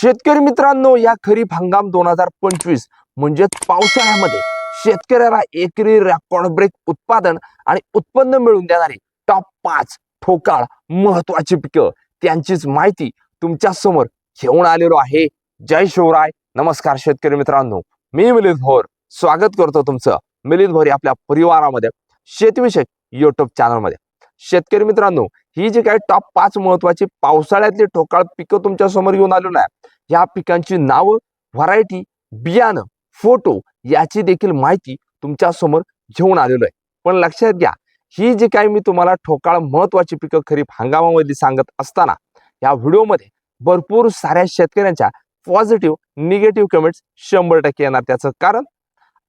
शेतकरी मित्रांनो या खरीप हंगाम दोन हजार पंचवीस म्हणजेच पावसाळ्यामध्ये शेतकऱ्याला एकरी रेकॉर्ड ब्रेक उत्पादन आणि उत्पन्न मिळवून देणारी टॉप पाच ठोकाळ महत्वाची पिकं त्यांचीच माहिती तुमच्यासमोर घेऊन आलेलो आहे. जय शिवराय. नमस्कार शेतकरी मित्रांनो. मी मिलिंद भोर. स्वागत करतो तुमचं मिलिंद भोर आपल्या परिवारामध्ये शेतीविषयक युट्यूब चॅनलमध्ये शेतकरी मित्रांनो ही जी काही टॉप पाच महत्वाची पावसाळ्यातली ठोकाळ पिकं तुमच्यासमोर घेऊन आलेलो आहे या पिकांची नावं व्हरायटी बियाणं फोटो याची देखील माहिती तुमच्यासमोर घेऊन आलेलो आहे. पण लक्षात घ्या ही जी काही मी तुम्हाला ठोकाळ महत्वाची पिकं खरीप हंगामामध्ये सांगत असताना या व्हिडिओमध्ये भरपूर साऱ्या शेतकऱ्यांच्या पॉझिटिव्ह निगेटिव्ह कमेंट्स शंभर टक्के येणार. त्याचं कारण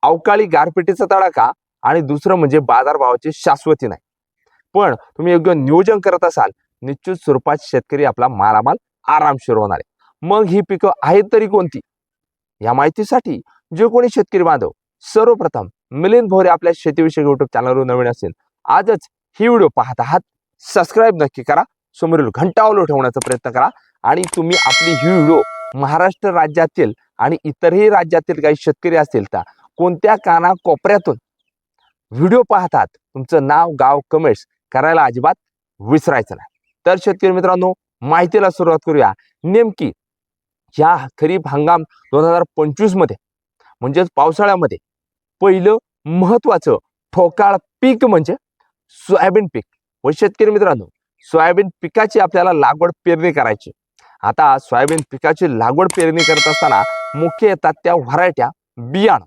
अवकाळी गारपिटीचा तडाखा आणि दुसरं म्हणजे बाजारभावाची शाश्वती नाही. पण तुम्ही योग्य नियोजन करत असाल निश्चित स्वरूपात शेतकरी आपला मालामाल आरामशीर होणार आहे. मग ही पिकं आहेत तरी कोणती? या माहितीसाठी जे कोणी शेतकरी बांधव सर्वप्रथम मिलिंद भोरे आपल्या शेतीविषयक युट्यूब चॅनलवर नवीन असेल आजच ही व्हिडिओ पाहत आहात. सबस्क्राईब नक्की करा समोरील घंटा ठेवण्याचा प्रयत्न करा आणि तुम्ही आपली ही व्हिडिओ महाराष्ट्र राज्यातील आणि इतरही राज्यातील काही शेतकरी असतील तर कोणत्या काना कोपऱ्यातून व्हिडिओ पाहतात तुमचं नाव गाव कमेंट्स करायला अजिबात विसरायचं नाही. तर शेतकरी मित्रांनो माहितीला सुरुवात करूया. नेमकी या खरीप हंगाम दोन हजार पंचवीसमध्ये म्हणजेच पावसाळ्यामध्ये पहिलं महत्वाचं ठोकाळ पीक म्हणजे सोयाबीन पीक. व शेतकरी मित्रांनो सोयाबीन पिकाची आपल्याला लागवड पेरणी करायची. आता सोयाबीन पिकाची लागवड पेरणी करत असताना मुख्य येतात त्या व्हरायट्या बियाणं.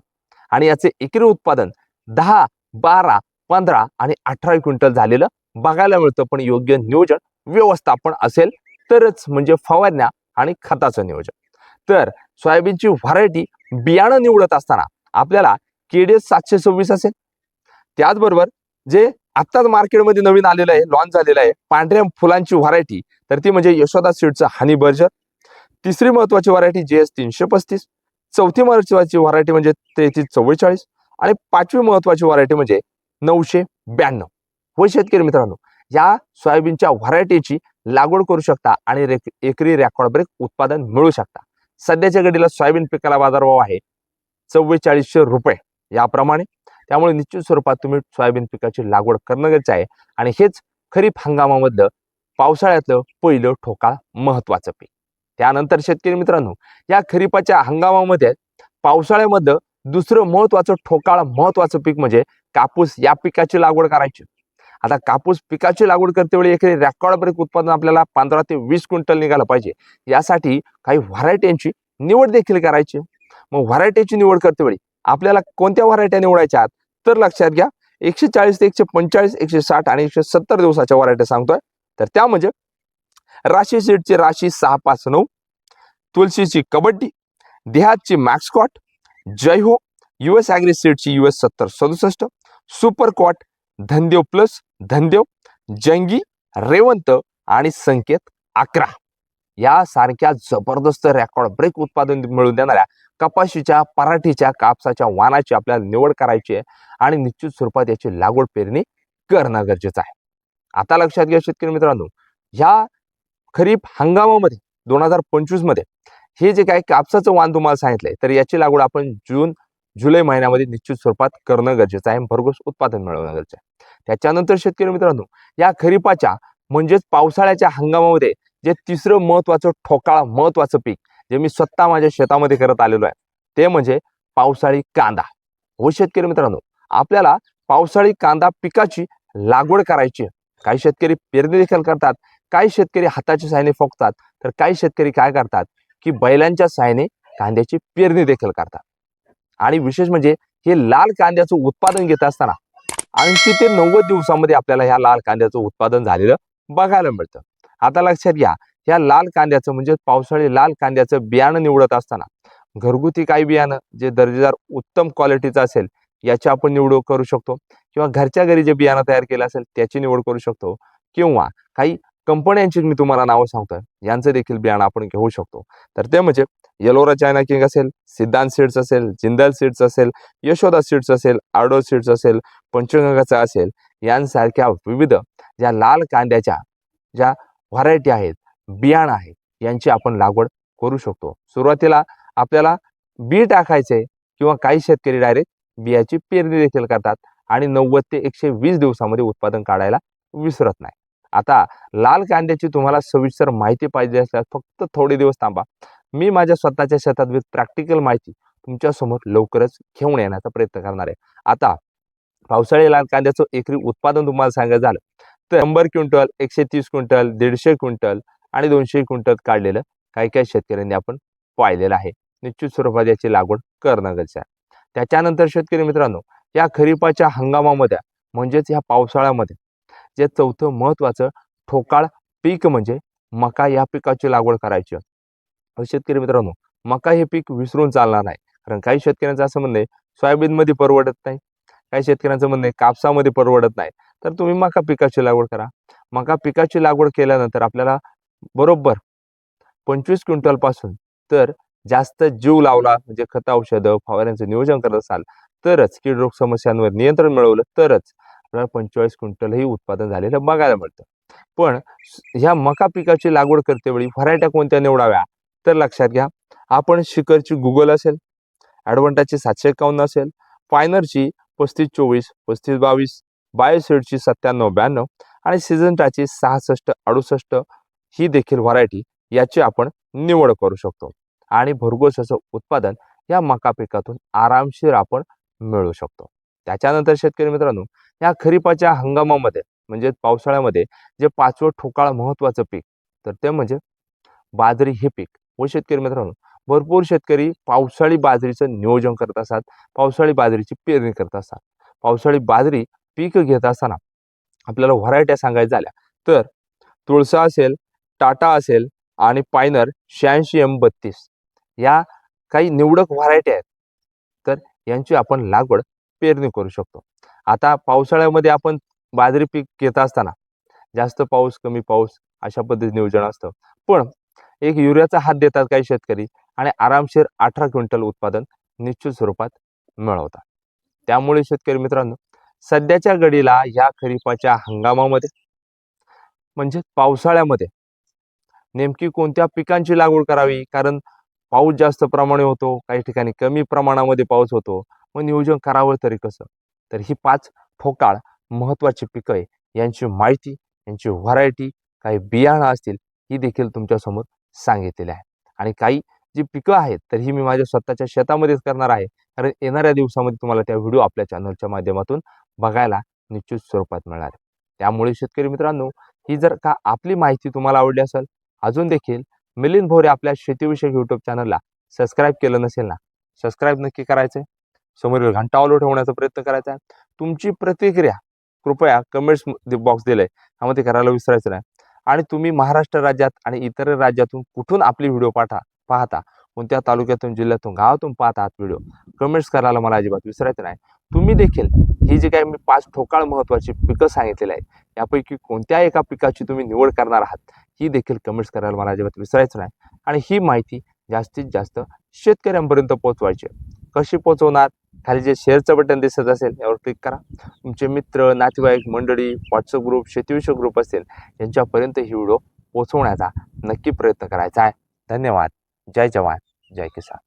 आणि याचे एकरी उत्पादन दहा बारा पंधरा आणि अठरा क्विंटल झालेलं बघायला मिळतं पण योग्य नियोजन व्यवस्थापन असेल तरच म्हणजे फवारण्या आणि खताचं नियोजन. तर सोयाबीनची व्हरायटी बियाणं निवडत असताना आपल्याला केडीएस सातशे सव्वीस असेल. त्याचबरोबर जे आत्ताच मार्केटमध्ये नवीन आलेलं आहे लॉन्च झालेलं आहे पांढऱ्या फुलांची व्हरायटी तर ती म्हणजे यशोदा सीडचं हनी बर्जर तिसरी महत्वाची व्हरायटी जे एस तीनशे पस्तीस. चौथी महत्वाची व्हरायटी म्हणजे तेहतीस चव्वेचाळीस. आणि पाचवी महत्वाची व्हरायटी म्हणजे नऊशे ब्याण्णव. व शेतकरी मित्रांनो या सोयाबीनच्या व्हरायटीची लागवड करू शकता आणि रेक- एकरी रेकॉर्ड ब्रेक उत्पादन मिळू शकता. सध्याच्या घडीला सोयाबीन पिकाला बाजारभाव आहे चव्वेचाळीसशे रुपये याप्रमाणे. त्यामुळे निश्चित स्वरूपात तुम्ही सोयाबीन पिकाची लागवड करणं गरजेचं आहे आणि हेच खरीप हंगामामधलं पावसाळ्यातलं पहिलं ठोकाळ महत्वाचं पीक. त्यानंतर शेतकरी मित्रांनो या खरीपाच्या हंगामामध्ये पावसाळ्यामधलं दुसरं महत्वाचं ठोकाळ महत्वाचं पीक म्हणजे कापूस. या पिकाची लागवड करायची. आता कापूस पिकाची लागवड करते वेळी एखादी रेकॉर्ड ब्रेक उत्पादन आपल्याला पंधरा ते वीस क्विंटल निघालं पाहिजे. यासाठी काही व्हरायट्यांची निवड देखील करायची. मग व्हरायटीची निवड करते वेळी आपल्याला कोणत्या व्हरायट्या निवडायच्या तर लक्षात घ्या एकशे चाळीस ते एकशे पंचेचाळीस एकशे साठ आणि एकशे सत्तर दिवसाच्या व्हरायट्या सांगतोय. तर त्या म्हणजे राशी सीटची राशी सहा पाच नऊ तुलसीची कबड्डी देहातची मॅक्सकॉट जय हो युएस ॲग्री सीटची युएस सत्तर सदुसष्ट सुपर क्वाट धनदेव प्लस धनदेव जंगी रेवंत आणि संकेत अकरा. यासारख्या जबरदस्त रेकॉर्ड ब्रेक उत्पादन मिळवून देणाऱ्या कपाशीच्या पराठीच्या कापसाच्या वानाची आपल्याला निवड करायची आहे आणि निश्चित स्वरूपात याची लागवड पेरणी करणं गरजेचं आहे. आता लक्षात घ्या शेतकरी मित्रांनो ह्या खरीप हंगामामध्ये दोन हजार पंचवीसमध्ये हे जे काय कापसाचं वाण तुम्हाला सांगितलंय तर याची लागवड आपण जून जुलै महिन्यामध्ये निश्चित स्वरूपात करणं गरजेचं आहे भरघोस उत्पादन मिळवणं गरजेचं आहे. त्याच्यानंतर शेतकरी मित्रांनो या खरीपाच्या म्हणजेच पावसाळ्याच्या हंगामामध्ये जे तिसरं महत्वाचं ठोकाळ महत्वाचं पीक जे मी स्वतः माझ्या शेतामध्ये करत आलेलो आहे ते म्हणजे पावसाळी कांदा. हो शेतकरी मित्रांनो आपल्याला पावसाळी कांदा पिकाची लागवड करायची काही शेतकरी पेरणी देखील करतात काही शेतकरी हाताच्या साहाय्याने फोकतात तर काही शेतकरी काय करतात की बैलांच्या साहाय्याने कांद्याची पेरणी देखील करतात. आणि विशेष म्हणजे हे लाल कांद्याचं उत्पादन घेत असताना ऐंशी ते नव्वद दिवसामध्ये आपल्याला ह्या लाल कांद्याचं उत्पादन झालेलं बघायला मिळतं. आता लक्षात घ्या या लाल कांद्याचं म्हणजे पावसाळी लाल कांद्याचं बियाणं निवडत असताना घरगुती काही बियाणं जे दर्जेदार उत्तम क्वालिटीचं असेल याची आपण निवड करू शकतो. किंवा घरच्या घरी जे बियाणं तयार केलं असेल त्याची निवड करू शकतो. किंवा काही कंपन्यांची मी तुम्हाला नावं सांगतोय. यांचं देखील बियाणं आपण घेऊ शकतो. तर ते म्हणजे येलोरा चायना किंग असेल सिद्धांत सीड्स असेल जिंदाल सीड्स असेल यशोदा सीड्स असेल आर्डो सीड्स असेल पंचगंगाचा असेल यांसारख्या विविध ज्या लाल कांद्याच्या ज्या व्हरायटी आहेत बियाणं आहेत यांची आपण लागवड करू शकतो. सुरुवातीला आपल्याला बी टाकायचे किंवा काही शेतकरी डायरेक्ट बियाची पेरणी देखील करतात आणि नव्वद ते एकशे वीस दिवसामध्ये उत्पादन काढायला विसरत नाही. आता लाल कांद्याची तुम्हाला सविस्तर माहिती पाहिजे असल्यास फक्त थोडे दिवस थांबा. मी माझ्या स्वतःच्या शेतात विथ प्रॅक्टिकल माहिती तुमच्यासमोर लवकरच घेऊन येण्याचा प्रयत्न करणार आहे. आता पावसाळी लाल कांद्याचं एकरी उत्पादन तुम्हाला सांगायचं झालं तर शंभर क्विंटल एकशे तीस क्विंटल दीडशे क्विंटल आणि दोनशे क्विंटल काढलेलं काही काही शेतकऱ्यांनी आपण पाहिलेलं आहे. निश्चित स्वरूपात याची लागवड करणं गरजेचं आहे. त्याच्यानंतर शेतकरी मित्रांनो या खरीपाच्या हंगामामध्ये म्हणजेच ह्या पावसाळ्यामध्ये जे चौथं महत्वाचं ठोकाळ पीक म्हणजे मका या पिकाची लागवड करायची. शेतकरी मित्रांनो मका हे पीक विसरून चालणार नाही. कारण काही शेतकऱ्यांचं असं म्हणणं आहे सोयाबीनमध्ये परवडत नाही. काही शेतकऱ्यांचं म्हणणं आहे कापसामध्ये परवडत नाही. तर तुम्ही मका पिकाची लागवड करा. मका पिकाची लागवड केल्यानंतर आपल्याला बरोबर पंचवीस क्विंटलपासून तर जास्त जीव लावला म्हणजे खत औषधं फवाऱ्यांचं नियोजन करत असाल तरच कीड रोग समस्यांवर नियंत्रण मिळवलं तरच आपल्याला पंचेचाळीस क्विंटलही उत्पादन झालेलं बघायला मिळतं. पण ह्या मका पिकाची लागवड करते वेळी व्हरायट्या कोणत्या निवडाव्या? तर लक्षात घ्या आपण शिखरची गुगल असेल ॲडव्हान्टाची सातशे एकावन्न असेल फायनरची पस्तीस चोवीस पस्तीस बावीस बायोसेडची सत्त्याण्णव ब्याण्णव आणि सिजंटाची सहासष्ट अडुसष्ट ही देखील व्हरायटी याची आपण निवड करू शकतो. आणि भरघोस असं उत्पादन या मका पिकातून आरामशीर आपण मिळवू शकतो. त्याच्यानंतर शेतकरी मित्रांनो या खरीपाच्या हंगामामध्ये म्हणजे पावसाळ्यामध्ये जे पाचवं ठोकाळ महत्त्वाचं पीक तर ते म्हणजे बाजरी हे पीक. व शेतकरी मित्रांनो भरपूर शेतकरी पावसाळी बाजरीचं नियोजन करत असतात पावसाळी बाजरीची पेरणी करत असतात. पावसाळी बाजरी पीक घेत असताना आपल्याला व्हरायट्या सांगायच्या झाल्या. तर तुळसा असेल टाटा असेल आणि पायनर शहाऐंशी एम बत्तीस. या काही निवडक व्हरायटी आहेत. तर यांची आपण लागवड पेरणी करू शकतो. आता पावसाळ्यामध्ये आपण बाजरी पीक घेत असताना जास्त पाऊस कमी पाऊस अशा पद्धतीने नियोजन असतं. पण एक युरियाचा हात देतात काही शेतकरी आणि आरामशीर अठरा क्विंटल उत्पादन निश्चित स्वरूपात मिळवतात. त्यामुळे शेतकरी मित्रांनो सध्याच्या घडीला या खरीपाच्या हंगामामध्ये म्हणजे पावसाळ्यामध्ये नेमकी कोणत्या पिकांची लागवड करावी? कारण पाऊस जास्त प्रमाणे होतो काही ठिकाणी कमी प्रमाणामध्ये पाऊस होतो. मग नियोजन करावं तरी कसं? तर ही पाच ठोकाळ महत्त्वाची पिकं आहे. यांची माहिती यांची व्हरायटी काही बियाणं असतील ही देखील तुमच्यासमोर सांगितलेली आहे. आणि काही जी पिकं आहेत तर ही मी माझ्या स्वतःच्या शेतामध्येच करणार आहे. कारण येणाऱ्या दिवसामध्ये तुम्हाला त्या व्हिडिओ आपल्या चॅनलच्या माध्यमातून बघायला निश्चित स्वरूपात मिळणार आहे. त्यामुळे शेतकरी मित्रांनो ही जर का आपली माहिती तुम्हाला आवडली असेल अजून देखील मिलिंद भोरे आपल्या शेतीविषयक यूट्यूब चॅनलला सबस्क्राईब केलं नसेल ना सबस्क्राईब नक्की करायचं समोरील घंटा ठेवण्याचा प्रयत्न करायचा आहे. तुमची प्रतिक्रिया कृपया कमेंट्स बॉक्स दिलंय. त्यामध्ये करायला विसरायचं नाही. आणि तुम्ही महाराष्ट्र राज्यात आणि इतर राज्यातून कुठून आपली व्हिडिओ पाठा पाहता? कोणत्या तालुक्यातून जिल्ह्यातून गावातून पाहतात व्हिडिओ कमेंट्स करायला मला अजिबात विसरायचं नाही. तुम्ही देखील ही जी काही मी पाच ठोकाळ महत्वाची पिकं सांगितलेली आहेत यापैकी कोणत्या एका पिकाची तुम्ही निवड करणार आहात ही देखील कमेंट्स करायला मला अजिबात विसरायचं नाही. आणि ही माहिती जास्तीत जास्त शेतकऱ्यांपर्यंत पोहोचवायची आहे. कशी पोहोचवणार? खाली जे शेअरचं बटन दिसत असेल यावर क्लिक करा. तुमचे मित्र नातेवाईक मंडळी व्हॉट्सअप ग्रुप शेतीविषयक ग्रुप असेल यांच्यापर्यंत ही व्हिडिओ पोचवण्याचा नक्की प्रयत्न करायचा आहे. धन्यवाद. जय जवान. जय किसान.